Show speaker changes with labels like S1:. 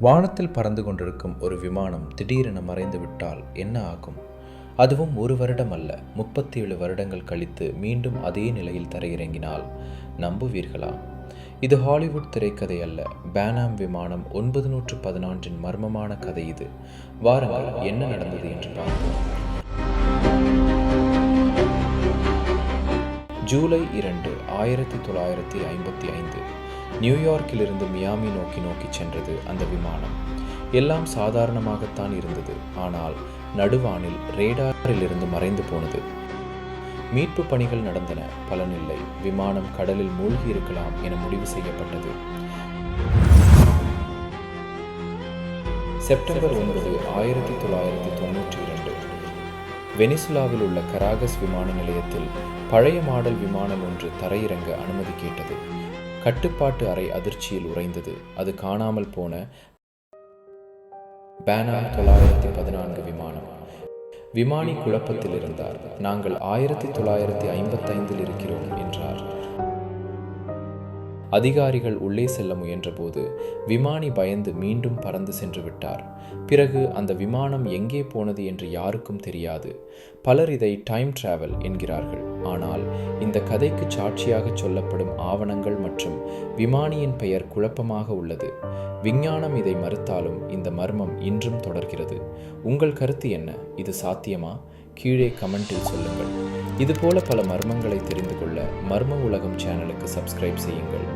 S1: வானத்தில் பறந்து கொண்டிருக்கும் ஒரு விமானம் திடீரென மறைந்து விட்டால் என்ன ஆகும்? அதுவும் ஒரு வருடம் அல்ல முப்பத்தி ஏழு வருடங்கள் கழித்து மீண்டும் அதே நிலையில் தரையிறங்கினால் நம்புவீர்களா? இது ஹாலிவுட் திரைக்கதை அல்ல பேனாம் விமானம் ஒன்பது நூற்று பதினான்றின் மர்மமான கதை இது. வாரங்கள் என்ன நடந்தது என்று பார்ப்போம். ஜூலை இரண்டு ஆயிரத்தி தொள்ளாயிரத்தி ஐம்பத்தி ஐந்து. நியூயார்க்கிலிருந்து மியாமி நோக்கி நோக்கி சென்றது அந்த விமானம். எல்லாம் சாதாரணமாகத்தான் இருந்தது. ஆனால் நடுவானில் ரேடாரிலிருந்து மறைந்து போனது. மீட்பு பணிகள் நடந்தன. பலனில்லை. விமானம் கடலில் மூழ்கி இருக்கலாம் என முடிவு செய்யப்பட்டது. செப்டம்பர் ஒன்பது ஆயிரத்தி தொள்ளாயிரத்தி தொண்ணூற்றி இரண்டு. வெனிசுலாவில் உள்ள கராகஸ் விமான நிலையத்தில் பழைய மாடல் விமானம் ஒன்று தரையிறங்க அனுமதி கேட்டது. கட்டுப்பாட்டு அறை அதிர்ச்சியில் உறைந்தது. அது காணாமல் போன பேனார் தொள்ளாயிரத்தி பதினான்கு விமானம். விமானி குழப்பத்தில் இருந்தார். நாங்கள் ஆயிரத்தி தொள்ளாயிரத்தி ஐம்பத்தைந்தில் இருக்கிறோம் என்றார். அதிகாரிகள் உள்ளே செல்ல முயன்றபோது விமானி பயந்து மீண்டும் பறந்து சென்று விட்டார். பிறகு அந்த விமானம் எங்கே போனது என்று யாருக்கும் தெரியாது. பலர் இதை டைம் டிராவல் என்கிறார்கள். ஆனால் இந்த கதைக்கு சாட்சியாக சொல்லப்படும் ஆவணங்கள் மற்றும் விமானியின் பெயர் குழப்பமாக உள்ளது. விஞ்ஞானம் இதை மறுத்தாலும் இந்த மர்மம் இன்றும் தொடர்கிறது. உங்கள் கருத்து என்ன? இது சாத்தியமா? கீழே கமெண்டில் சொல்லுங்கள். இதுபோல பல மர்மங்களை தெரிந்து கொள்ள மர்ம உலகம் சேனலுக்கு சப்ஸ்கிரைப் செய்யுங்கள்.